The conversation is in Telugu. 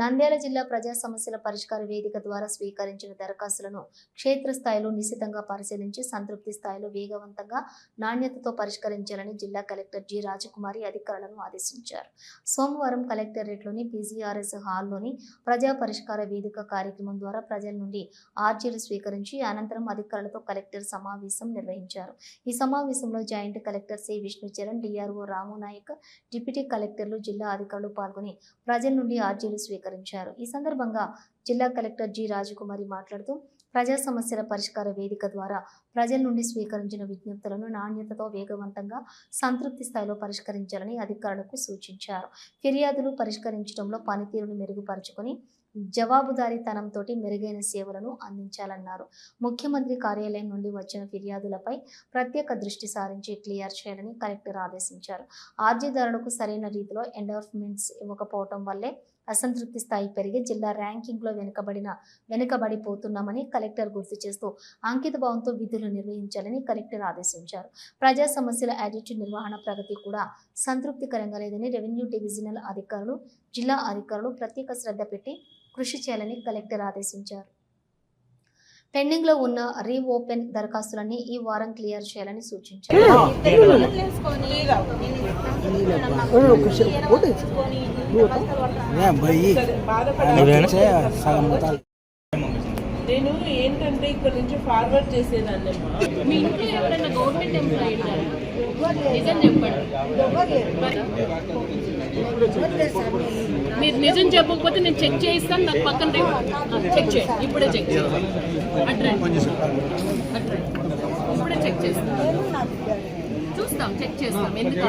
నంద్యాల జిల్లా ప్రజా సమస్యల పరిష్కార వేదిక ద్వారా స్వీకరించిన దరఖాస్తులను క్షేత్రస్థాయిలో నిశితంగా పరిశీలించి సంతృప్తి స్థాయిలో వేగవంతంగా నాణ్యతతో పరిష్కరించాలని జిల్లా కలెక్టర్ జి. రాజకుమారి అధికారులను ఆదేశించారు. సోమవారం కలెక్టరేట్లోని పీజీఆర్ఎస్ హాల్లోని ప్రజా పరిష్కార వేదిక కార్యక్రమం ద్వారా ప్రజల నుండి ఆర్జీలు స్వీకరించి అనంతరం అధికారులతో కలెక్టర్ సమావేశం నిర్వహించారు. ఈ సమావేశంలో joint collector C. Vishnucharan DRO Ramunayak deputy కలెక్టర్లు జిల్లా అధికారులు పాల్గొని ప్రజల నుండి ఆర్జీలు స్వీకరించారు. ఈ సందర్భంగా జిల్లా కలెక్టర్ జి. రాజకుమారి మాట్లాడుతూ ప్రజా సమస్యల పరిష్కార వేదిక ద్వారా ప్రజల నుండి స్వీకరించిన విజ్ఞప్తులను నాణ్యతతో వేగవంతంగా సంతృప్తి స్థాయిలో పరిష్కరించాలని అధికారులకు సూచించారు. ఫిర్యాదులు పరిష్కరించడంలో పనితీరును మెరుగుపరుచుకొని జవాబుదారీతనంతో మెరుగైన సేవలను అందించాలన్నారు. ముఖ్యమంత్రి కార్యాలయం నుండి వచ్చిన ఫిర్యాదులపై ప్రత్యేక దృష్టి సారించి క్లియర్ చేయాలని కలెక్టర్ ఆదేశించారు. ఆర్జీదారులకు సరైన రీతిలో ఎండార్ఫ్మెంట్స్ ఇవ్వకపోవటం వల్లే అసంతృప్తి స్థాయి పెరిగి జిల్లా ర్యాంకింగ్లో వెనుకబడిన వెనుకబడిపోతున్నామని కలెక్టర్ గుర్తు చేస్తూ అంకిత భావంతో విధులు నిర్వహించాలని కలెక్టర్ ఆదేశించారు. ప్రజా సమస్యల యాటిట్యూడ్ నిర్వహణ ప్రగతి కూడా సంతృప్తికరంగా లేదని రెవెన్యూ డివిజనల్ అధికారులు జిల్లా అధికారులు ప్రత్యేక శ్రద్ధ పెట్టి కృషి చేయాలని కలెక్టర్ ఆదేశించారు. పెండింగ్లో ఉన్న రీఓపెన్ దరఖాస్తులన్నీ ఈ వారం క్లియర్ చేయాలని సూచించారు నేను ఏంటంటే ఇక్కడ నుంచి ఫార్వర్డ్ చేసేదాన్ని. మీ ఇంట్లో ఎవరైనా గవర్నమెంట్ ఎంప్లాయీ నిజం చెప్పండి. మీరు నిజం చెప్పకపోతే నేను చెక్ చేయిస్తాను నాకు పక్కన రేపు. చెక్ చేయండి. ఇప్పుడే చెక్ చేయండి ఇప్పుడే చెక్ చేస్తాను. చూస్తాం చెక్ చేస్తాం. ఎందుకు